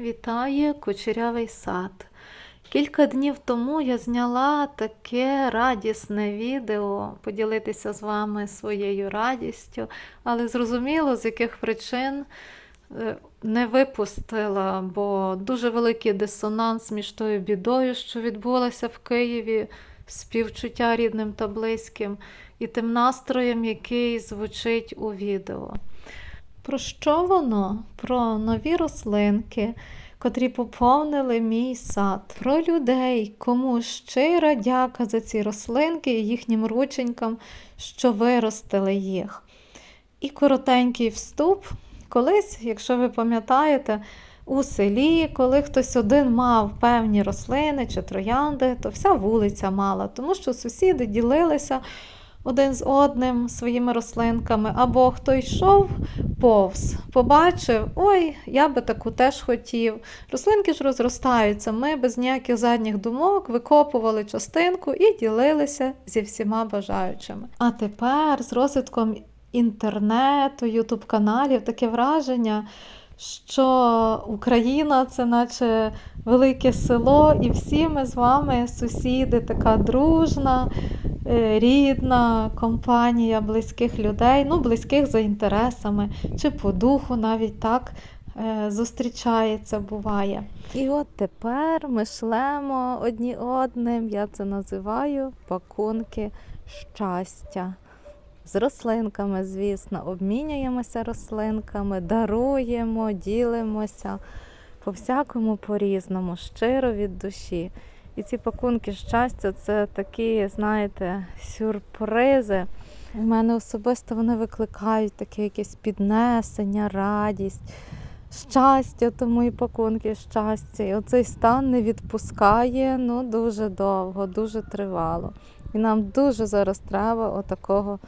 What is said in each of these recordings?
Вітає кучерявий сад. Кілька днів тому я зняла таке радісне відео, поділитися з вами своєю радістю, але зрозуміло, з яких причин е, не випустила, бо дуже великий дисонанс між тою бідою, що відбулася в Києві, співчуття рідним та близьким, і тим настроєм, який звучить у відео. Про що воно? Про нові рослинки, котрі поповнили мій сад, про людей, кому щира дяка за ці рослинки і їхнім рученькам, що виростили їх. І коротенький вступ. Колись, якщо ви пам'ятаєте, у селі, коли хтось один мав певні рослини чи троянди, то вся вулиця мала, тому що сусіди ділилися один з одним своїми рослинками, або хто йшов повз, побачив, ой, я би таку теж хотів. Рослинки ж розростаються. Ми без ніяких задніх думок викопували частинку і ділилися зі всіма бажаючими. А тепер з розвитком інтернету, ютуб каналів таке враження. Що Україна це наче велике село, і всі ми з вами сусіди, така дружна, е, рідна компанія близьких людей, ну, близьких за інтересами, чи по духу навіть так е, зустрічається, буває. І от тепер ми шлемо одні одним, я це називаю пакунки щастя. З рослинками, звісно, обмінюємося рослинками, даруємо, ділимося по всякому по-різному, щиро від душі. І ці пакунки щастя це такі, знаєте, сюрпризи. У мене особисто вони викликають таке якесь піднесення, радість, щастя, тому і пакунки щастя. І оцей стан не відпускає ну, дуже довго, дуже тривало. І нам дуже зараз треба отакого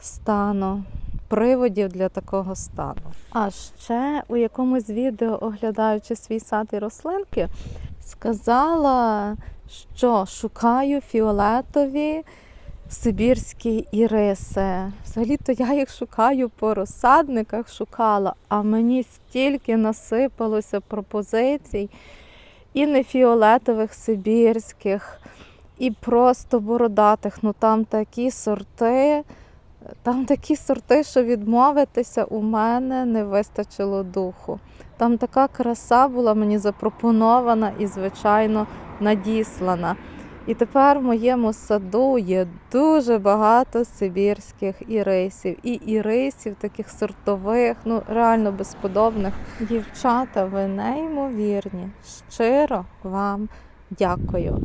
стану, приводів для такого стану. А ще у якомусь відео, оглядаючи свій сад і рослинки, сказала, що шукаю фіолетові сибірські іриси. Взагалі-то я їх шукаю по розсадниках, шукала, а мені стільки насипалося пропозицій і не фіолетових сибірських, і просто бородатих. Ну там такі сорти. Там такі сорти, що відмовитися у мене не вистачило духу. Там така краса була мені запропонована і, звичайно, надіслана. І тепер в моєму саду є дуже багато сибірських ірисів. І ірисів таких сортових, ну реально безподобних. Дівчата, ви неймовірні. Щиро вам дякую.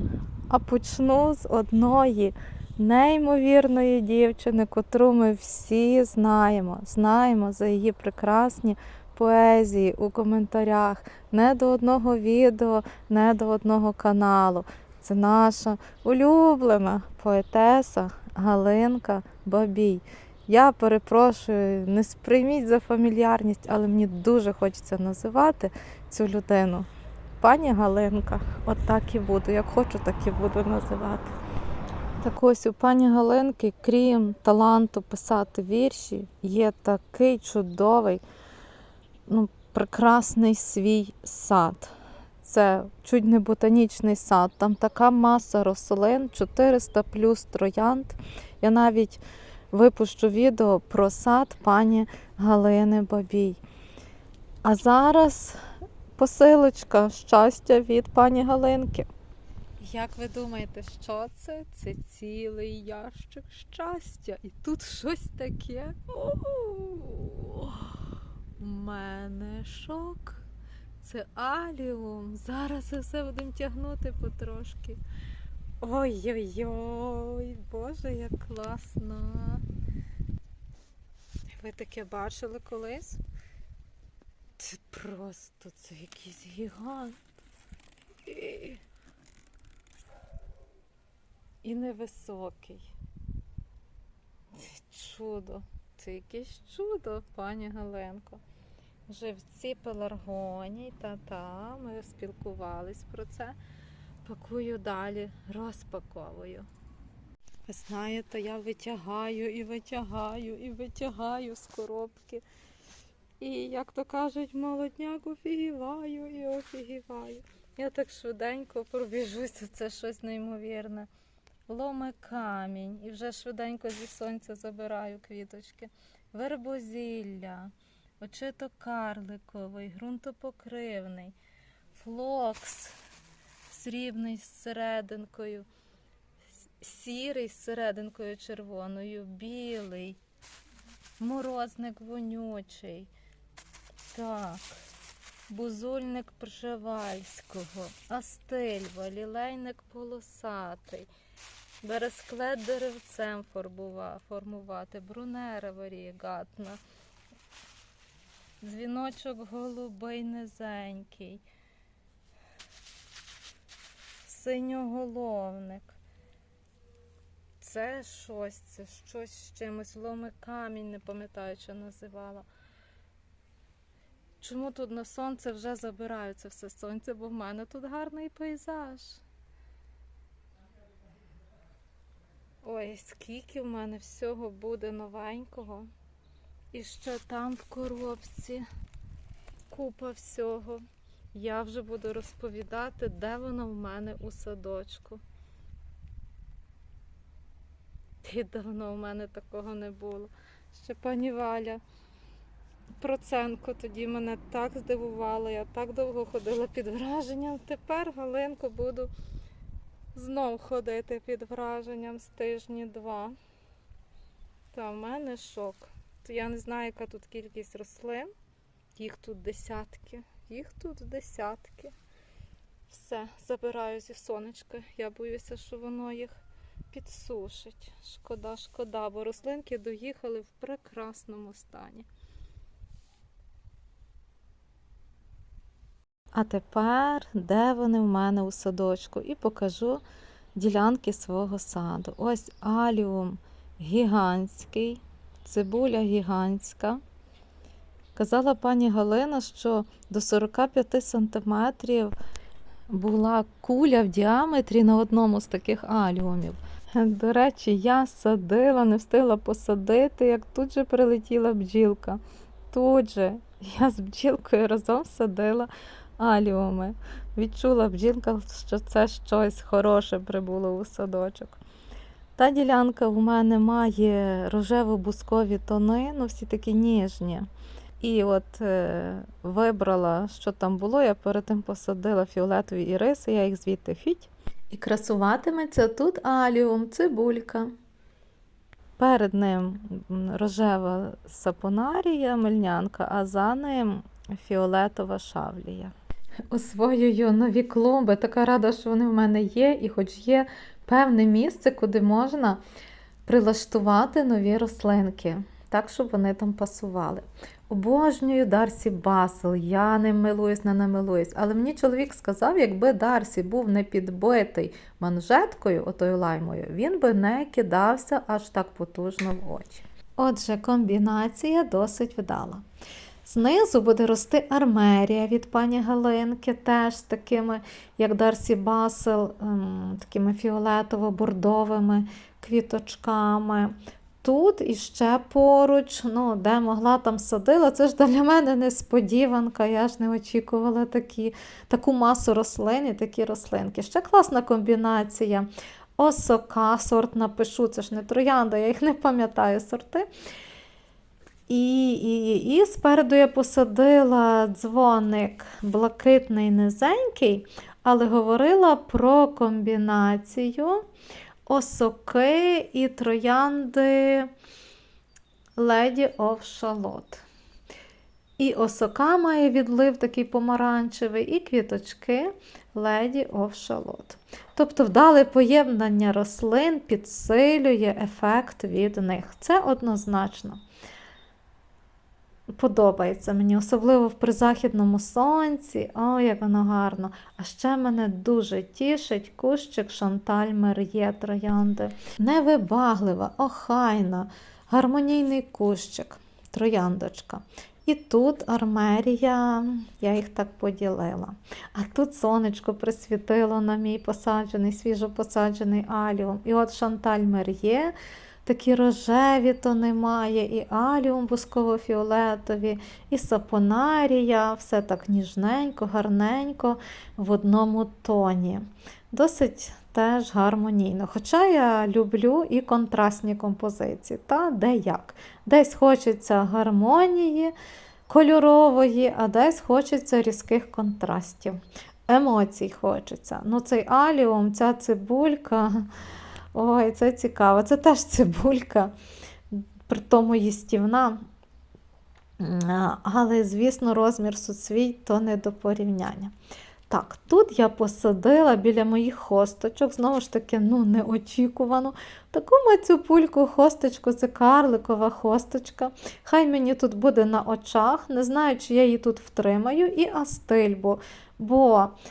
А почну з одної неймовірної дівчини, котру ми всі знаємо. Знаємо за її прекрасні поезії у коментарях. Не до одного відео, не до одного каналу. Це наша улюблена поетеса Галинка Бабій. Я перепрошую, не сприйміть за фамільярність, але мені дуже хочеться називати цю людину. Пані Галинка, от так і буду. Як хочу, так і буду називати. Так ось у пані Галинки, крім таланту писати вірші, є такий чудовий, ну, прекрасний свій сад. Це чуть не ботанічний сад. Там така маса рослин, 400 плюс троянд. Я навіть випущу відео про сад пані Галини Бабій. А зараз посилочка щастя від пані Галинки. Як ви думаєте, що це? Це цілий ящик щастя. І тут щось таке. У мене шок. Це аліум. Зараз все будемо тягнути потрошки. Ой-ой-ой, Боже, як класно. Ви таке бачили колись? Це просто це якийсь гігант. І- невисокий. Це чудо, це якесь чудо, пані Галенко. Живці пеларгоній, та-та, ми спілкувались про це. Пакую далі, розпаковую. Ви знаєте, я витягаю і витягаю, і витягаю з коробки І, як то кажуть, молодняк офігіваю і офігіваю. Я так швиденько пробіжуся, це щось неймовірне. Ломе камінь і вже швиденько зі сонця забираю квіточки. Вербозілля, очито карликовий, ґрунтопокривний, флокс срібний з серединкою, сірий з серединкою червоною, білий, морозник вонючий. Так, бузульник Пржевальського, астильва, лілейник полосатий, бересклет деревцем формувати, брунера варієгатна, дзвіночок голубий низенький, синьоголовник. Це щось, це щось з чимось. Ломи камінь, не пам'ятаю, що називала. Чому тут на сонце вже забираю це все сонце, бо в мене тут гарний пейзаж. Ой, скільки в мене всього буде новенького. І ще там в коробці купа всього. Я вже буду розповідати, де воно в мене у садочку. І давно в мене такого не було. Ще пані Валя Проценко тоді мене так здивувала. Я так довго ходила під враженням. Тепер Галинко буду знов ходити під враженням з тижні два. Та в мене шок. Я не знаю, яка тут кількість рослин. Їх тут десятки. Їх тут десятки. Все, забираю зі сонечка. Я боюся, що воно їх підсушить. Шкода, шкода, бо рослинки доїхали в прекрасному стані. А тепер, де вони в мене у садочку? І покажу ділянки свого саду. Ось аліум гігантський, цибуля гігантська. Казала пані Галина, що до 45 сантиметрів була куля в діаметрі на одному з таких аліумів. До речі, я садила, не встигла посадити, як тут же прилетіла бджілка. Тут же я з бджілкою разом садила аліуми. Відчула бджілка, що це щось хороше прибуло у садочок. Та ділянка в мене має рожево-бускові тони, ну всі такі ніжні. І от е, вибрала, що там було. Я перед тим посадила фіолетові іриси, я їх звідти фіть. І красуватиметься тут аліум, цибулька. Перед ним рожева сапонарія, мельнянка, а за ним фіолетова шавлія. Освоюю нові клумби. Така рада, що вони в мене є, і хоч є певне місце, куди можна прилаштувати нові рослинки, так, щоб вони там пасували. Обожнюю Дарсі Басел, я не милуюсь, не намилуюсь. Але мені чоловік сказав, якби Дарсі був не підбитий манжеткою, отою лаймою, він би не кидався аж так потужно в очі. Отже, комбінація досить вдала. Знизу буде рости армерія від пані Галинки, теж з такими, як Дарсі Басел, ем, такими фіолетово-бордовими квіточками. Тут і ще поруч, ну, де могла там садила. Це ж для мене несподіванка. Я ж не очікувала такі, таку масу рослин і такі рослинки. Ще класна комбінація. Осока, сорт напишу, це ж не троянда, я їх не пам'ятаю сорти. І, і, і спереду я посадила дзвоник блакитний низенький, але говорила про комбінацію осоки і троянди Lady of Charlotte. І осока має відлив такий помаранчевий, і квіточки Lady of Charlotte. Тобто вдале поєднання рослин підсилює ефект від них. Це однозначно подобається мені, особливо в призахідному сонці. О, як воно гарно. А ще мене дуже тішить кущик Шанталь Мер'є троянди. Невибаглива, охайна, гармонійний кущик, трояндочка. І тут армерія, я їх так поділила. А тут сонечко присвітило на мій посаджений, свіжо посаджений аліум. І от Шанталь Мер'є такі рожеві тони має, і аліум бусково-фіолетові, і сапонарія, все так ніжненько, гарненько в одному тоні. Досить теж гармонійно. Хоча я люблю і контрастні композиції, та де як. Десь хочеться гармонії кольорової, а десь хочеться різких контрастів. Емоцій хочеться. Ну, цей аліум, ця цибулька. Ой, це цікаво. Це теж цибулька, при тому їстівна. Але, звісно, розмір суцвіть то не до порівняння. Так, тут я посадила біля моїх хосточок, знову ж таки, ну, неочікувано. Таку мацюпульку хосточку, це карликова хосточка. Хай мені тут буде на очах. Не знаю, чи я її тут втримаю, і астильбу.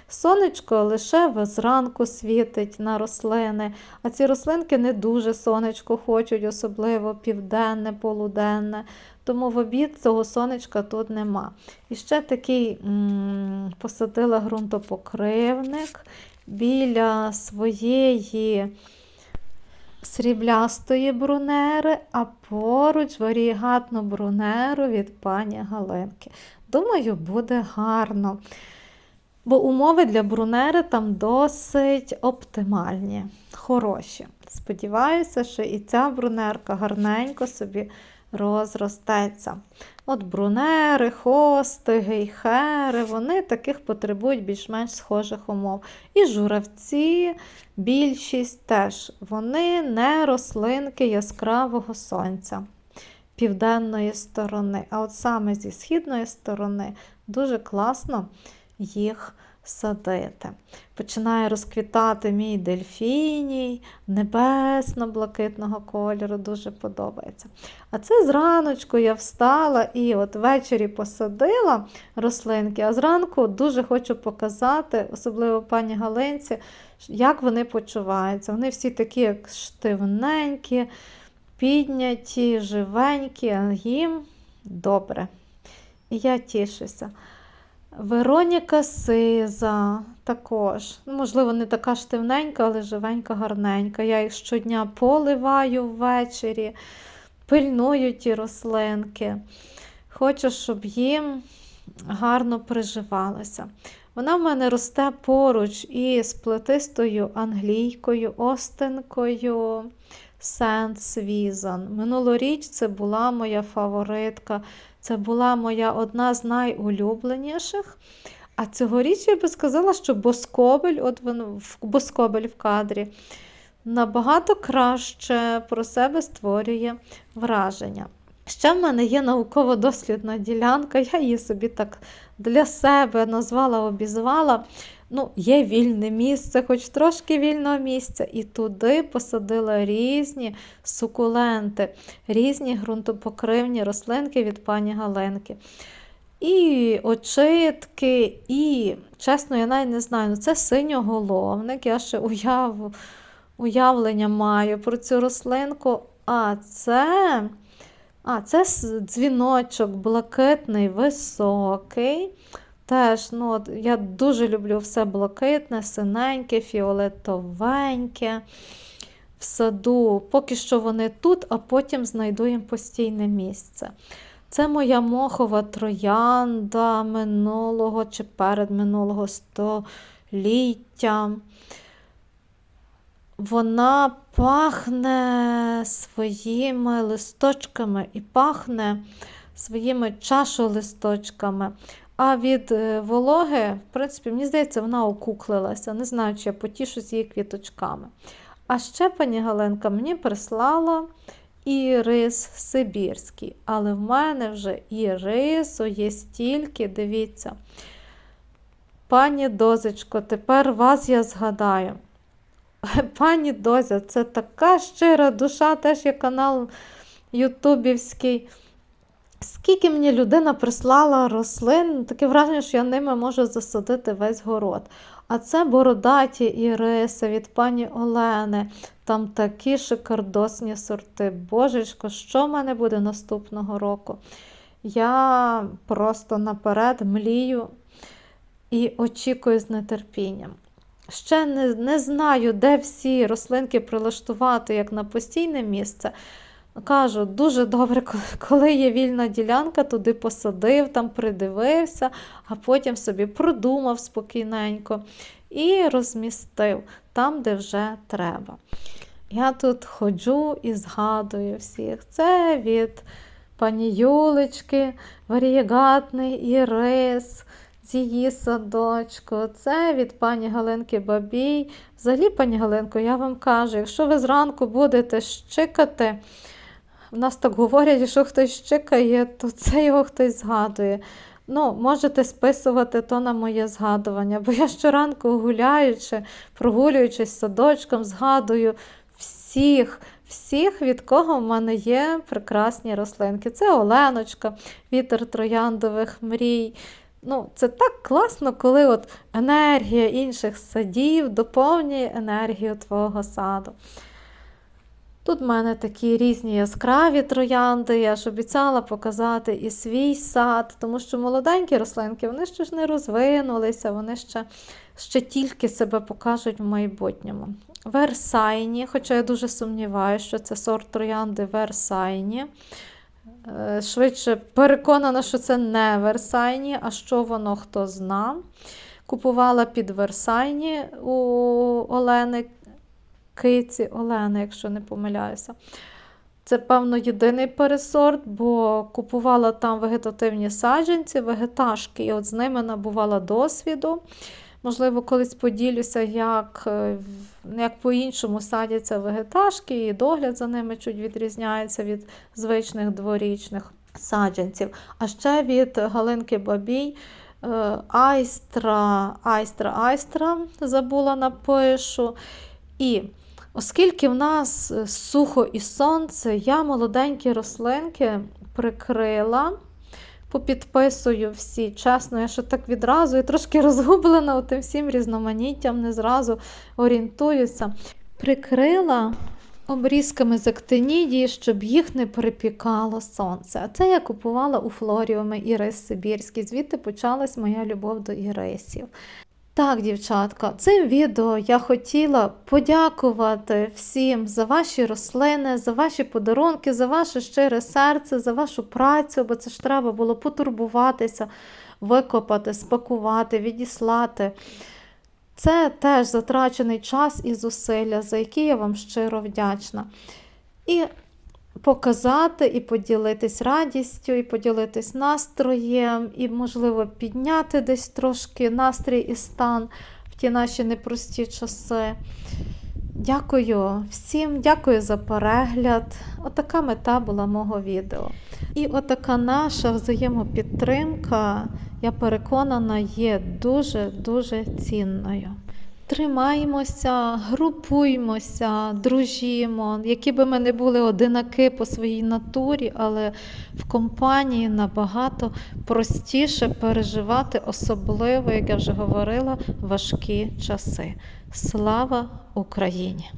Сонечко лише зранку світить на рослини, а ці рослинки не дуже сонечко хочуть, особливо південне, полуденне. Тому в обід цього сонечка тут нема. І ще такий м посадила ґрунтопокривник біля своєї сріблястої брунери, а поруч варігатну брунеру від пані Галинки. Думаю, буде гарно. Бо умови для брунери там досить оптимальні, хороші. Сподіваюся, що і ця брунерка гарненько собі розростеться. От брунери, хости, гейхери, вони таких потребують більш-менш схожих умов. І журавці, більшість теж, вони не рослинки яскравого сонця південної сторони. А от саме зі східної сторони дуже класно їх садити. Починає розквітати мій дельфіній, небесно-блакитного кольору, дуже подобається. А це зраночку я встала і от ввечері посадила рослинки, а зранку дуже хочу показати, особливо пані Галинці, як вони почуваються. Вони всі такі, як штивненькі, підняті, живенькі, а їм добре. І я тішуся. Вероніка Сиза також. Ну, Можливо, не така штивненька, але живенька, гарненька. Я їх щодня поливаю ввечері, пильную ті рослинки. Хочу, щоб їм гарно приживалося. Вона в мене росте поруч із плетистою англійкою, остинкою. Сент Свізан. Минулоріч це була моя фаворитка. Це була моя одна з найулюбленіших. А цьогоріч я би сказала, що Боскобель, от він, Боскобель в кадрі, набагато краще про себе створює враження. Ще в мене є науково-дослідна ділянка, я її собі так для себе назвала, обізвала. Ну, Є вільне місце, хоч трошки вільного місця, і туди посадила різні сукуленти, різні ґрунтопокривні рослинки від пані Галенки. І очитки, і, чесно, я навіть не знаю, ну це синьоголовник, я ще уяв, уявлення маю про цю рослинку. А це а, це дзвіночок блакитний, високий. Теж, ну, я дуже люблю все блакитне, синеньке, фіолетовеньке. В саду. Поки що вони тут, а потім знайду їм постійне місце. Це моя мохова троянда минулого чи передминулого століття. Вона пахне своїми листочками і пахне своїми чашолисточками. А від е, вологи, в принципі, мені здається, вона окуклилася. Не знаю, чи я потішусь її квіточками. А ще пані Галенка мені прислала і рис Сибірський. Але в мене вже і рису є стільки, дивіться. Пані Дозочко, тепер вас я згадаю. Пані Дозя, це така щира душа, теж є канал Ютубівський. Скільки мені людина прислала рослин, таке враження, що я ними можу засадити весь город. А це бородаті іриси від пані Олени. Там такі шикардосні сорти. Божечко, що в мене буде наступного року? Я просто наперед млію і очікую з нетерпінням. ще не, не знаю, де всі рослинки прилаштувати як на постійне місце. Кажу, дуже добре, коли- є вільна ділянка, туди посадив, там придивився, а потім собі продумав спокійненько і розмістив там, де вже треба. Я тут ходжу і згадую всіх. Це від пані Юлечки, варієгатний ірис з її садочку. Це від пані Галинки Бабій. Взагалі, пані Галинко, я вам кажу, якщо ви зранку будете щикати, в нас так говорять, якщо хтось щикає, то це його хтось згадує. Ну, можете списувати то на моє згадування, бо я щоранку гуляючи, прогулюючись садочком, згадую всіх, всіх, від кого в мене є прекрасні рослинки. Це Оленочка, вітер трояндових мрій. Ну, це так класно, коли от енергія інших садів доповнює енергію твого саду. Тут в мене такі різні яскраві троянди. Я ж обіцяла показати і свій сад, тому що молоденькі рослинки вони ще ж не розвинулися, вони ще, ще тільки себе покажуть в майбутньому. Версайні, хоча я дуже сумніваюся, що це сорт троянди Версайні. Е, Швидше переконана, що це не Версайні, а що воно хто зна. Купувала під Версайні у Олени Киці Олени, якщо не помиляюся. Це, певно, єдиний пересорт, бо купувала там вегетативні саджанці, вегеташки, і от з ними набувала досвіду. Можливо, колись поділюся, як, е, як по-іншому садяться вегеташки, і догляд за ними чуть відрізняється від звичних дворічних саджанців. А ще від Галинки Бабій е, айстра, айстра, айстра, забула напишу. І оскільки в нас е, сухо і сонце, я молоденькі рослинки прикрила, попідписую всі. Чесно, я ще так відразу і трошки розгублена тим всім різноманіттям, не зразу орієнтуюся. Прикрила обрізками з актинідії, щоб їх не припікало сонце. А це я купувала у флоріуми ірис Сибірський. Звідти почалась моя любов до ірисів. Так, дівчатка, цим відео я хотіла подякувати всім за ваші рослини, за ваші подарунки, за ваше щире серце, за вашу працю, бо це ж треба було потурбуватися, викопати, спакувати, відіслати. Це теж затрачений час і зусилля, за які я вам щиро вдячна. І показати, і поділитись радістю, і поділитись настроєм, і, можливо, підняти десь трошки настрій і стан в ті наші непрості часи. Дякую всім, дякую за перегляд. Отака мета була мого відео. І отака наша взаємопідтримка, я переконана, є дуже-дуже цінною. Тримаємося, групуймося, дружімо, які би ми не були одинаки по своїй натурі, але в компанії набагато простіше переживати, особливо, як я вже говорила, важкі часи. Слава Україні!